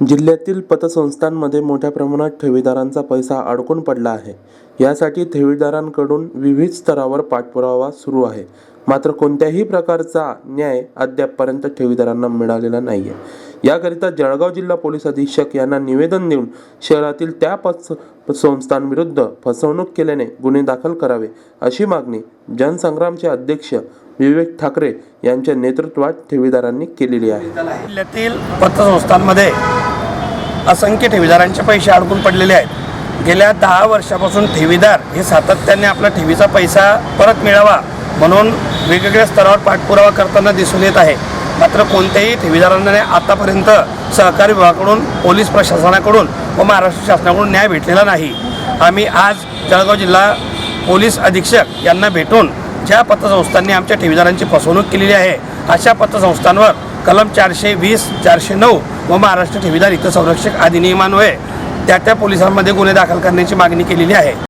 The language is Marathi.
जिल्ह्यातील पतसंस्थांमध्ये मोठ्या प्रमाणात ठेवीदारांचा पैसा अडकून पडला आहे. यासाठी ठेवीदारांकडून विविध स्तरावर पाठपुरावा सुरू आहे. मात्र कोणत्याही प्रकारचा न्याय अद्यापपर्यंत ठेवीदारांना मिळालेला नाही आहे याकरिता जळगाव जिल्हा पोलीस अधीक्षक यांना निवेदन देऊन शहरातील त्या पत संस्थांविरुद्ध फसवणूक केल्याने गुन्हे दाखल करावे अशी मागणी जनसंग्रामचे अध्यक्ष विवेक ठाकरे यांच्या नेतृत्वात ठेवीदारांनी केलेली आहे. जिल्ह्यातील पतसंस्थांमध्ये असंख्य ठेवीदारांचे पैसे अडकून पडलेले आहेत. गेल्या दहा वर्षापासून ठेवीदार हे सातत्याने आपला ठेवीचा पैसा परत मिळावा म्हणून वेगवेगळ्या स्तरावर पाठपुरावा करताना दिसून येत आहे. मात्र कोणत्याही ठेवीदारांना आतापर्यंत सहकारी विभागाकडून पोलीस प्रशासनाकडून व महाराष्ट्र शासनाकडून न्याय भेटलेला नाही. आम्ही आज जळगाव जिल्हा पोलीस अधीक्षक यांना भेटून ज्या पतसंस्थांनी आमच्या ठेवीदारांची फसवणूक केलेली आहे अशा पतसंस्थांवर कलम चारशे वीस चारशे नऊ व महाराष्ट्र ठेवीदार हित संरक्षक अधिनियमान्वये त्या त्या पोलिसांमध्ये गुन्हे दाखल करण्याची मागणी केलेली आहे.